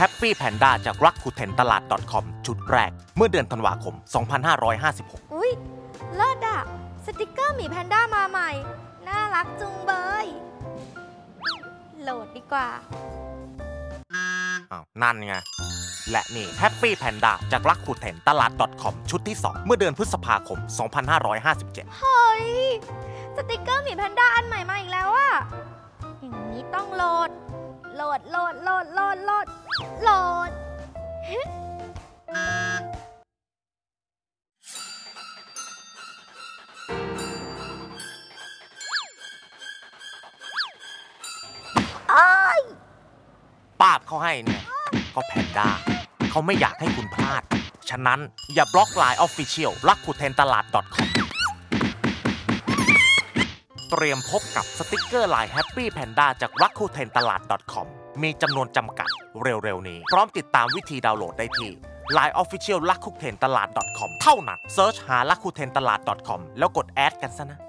Happy Panda จากรักคูเทนตลาด .com ชุดแรก เมื่อเดือนธันวาคม 2556 อุ๊ย เลิศอะสติกเกอร์หมีแพนด้ามาใหม่ น่ารักจุงเบย โหลดดีกว่าอ้าวนั่นไง และนี่ Happy Panda จากรักคูเทนตลาด .com ชุดที่ 2 เมื่อเดือนพฤษภาคม 2557 เฮ้ย สติกเกอร์หมีแพนด้าอันใหม่มาอีกแล้วอะอย่างนี้ต้องโหลด โหลด โหลด โหลด โหลดโหลด โหลดป้าบเขาให้เนี่ยก็แพนด้าเขาไม่อยากให้คุณพลาด ฉะนั้นอย่าบล็อกไลน์ออฟฟิเชียลรักคูเทนตลาด .com เตรียมพบกับสติกเกอร์ลาย Happy Panda จากรักคูเทนตลาด .com มีจำนวนจำกัดเร็วๆนี้ พร้อมติดตามวิธีดาวน์โหลดได้ที่ Line Official ลักคุเทนตลาด .com เท่านั้นเซิร์ชหาลักคุเทนตลาด .com แล้วกดแอดกันซะนะ